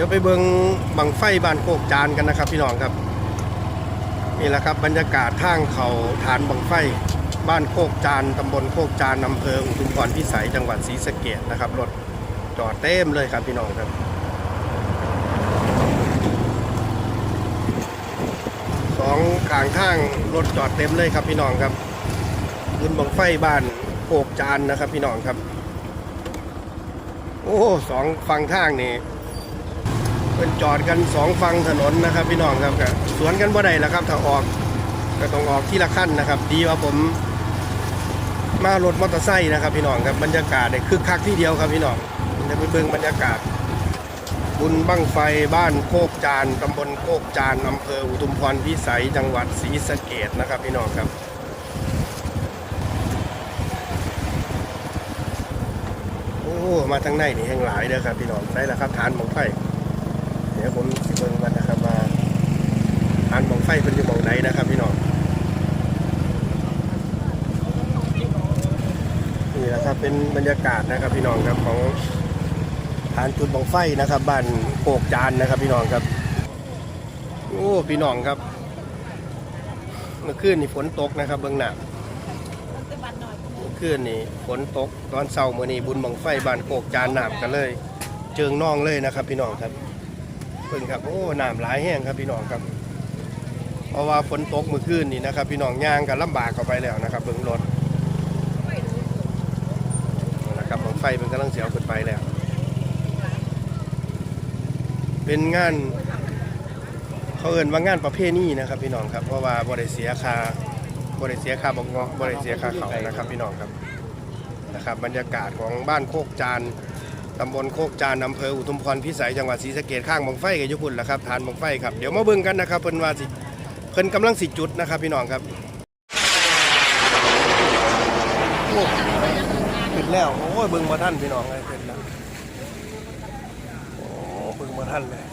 ดี๋ยวไปเบิงบังไฟบ้านโคกจานกันนะครับ พี่น้องครับนี่แหละครับบรรยากาศทางเขาฐานบังไฟบ้านโคกจานตำบลโคกจานอำเภออุทุมพรพิสัยจังหวัดศรีสะเกดนะครับรถจอดเต็มเลยครับพี่น้องครับสองขางทางรถจอดเต็มเลยครับพี่น้องครับบุญบังไฟบ้านโคกจานนะครับพี่น้องครับ โอ้สองฝั่งทางนี่ เป็นจอดกันสองฝั่งถนนนะครับ พี่น้องครับก็สวนกันบ่ได้แล้วครับถ้าออกก็ต้องออกที่ละขั้นนะครับ ดีว่าผมมารถมอเตอร์ไซค์นะครับ พี่น้องครับบรรยากาศเนี่ยคึกคักที่เดียวครับพี่น้องจะไปเบิ่งบรรยากาศ บุญบั้งไฟบ้านโคกจานตำบลโคกจานอำเภออุทุมพรพิสัยจังหวัดศรีสะเกดนะครับ พี่น้องครับโอ้มาทางในนี่แห่งหลายเด้อครับพี่น้องได้แล้วครับฐานบังไฟ เดี๋ยวผมสิเบิ่งกันนะครับว่าฐานบังไฟเป็นอยู่มองไหนนะครับพี่น้องนี่แหละครับเป็นบรรยากาศนะครับพี่น้องครับของฐานจุดบังไฟนะครับบ้านโปกจานนะครับพี่น้องครับโอ้พี่น้องครับ เมื่อคืนนี่ฝนตกนะครับ เบื้องหน้าเมื่อคืนนี่ฝนตกตอนเช้ามื้อนี้บุญบังไฟบ้านโกกจานหน้ำกันเลย เจิงน่องเลยนะครับ พี่น้องครับ เพิ่นครับโอ้น้ำหลายแห้งครับพี่น้องครับ เพราะว่าฝนตกเมื่อคืนนี่นะครับ พี่น้องย่างกันลำบากเข้าไปแล้วนะครับเบิ่งรถนะครับบังไฟเป็นกำลังเสียวขึ้นไปแล้ว เป็นงานเขาเอินว่างานประเภทนี้นะครับพี่น้องครับเพราะว่าบ่ได้เสียคาบริเสียคาบกเงาะบริเสียคาเขานะครับพี่น้องครับนะครับ บรรยากาศของบ้านโคกจาน ตำบลโคกจานอำเภออุทุมพรพิสัยจังหวัดศรีสะเกดข้างบังไฟกับยุพุนแหละครับฐานบังไฟครับเดี๋ยวมาเบิ่งกันนะครับเพิ่นว่าสิเพิ่นกำลังสิจุดนะครับพี่น้องครับโอ้ปิดแล้วโอ้ยเบิ่งมาท่านพี่น้องไอ้เพิ่นแล้วโอ้เบิ่งมาท่านเลย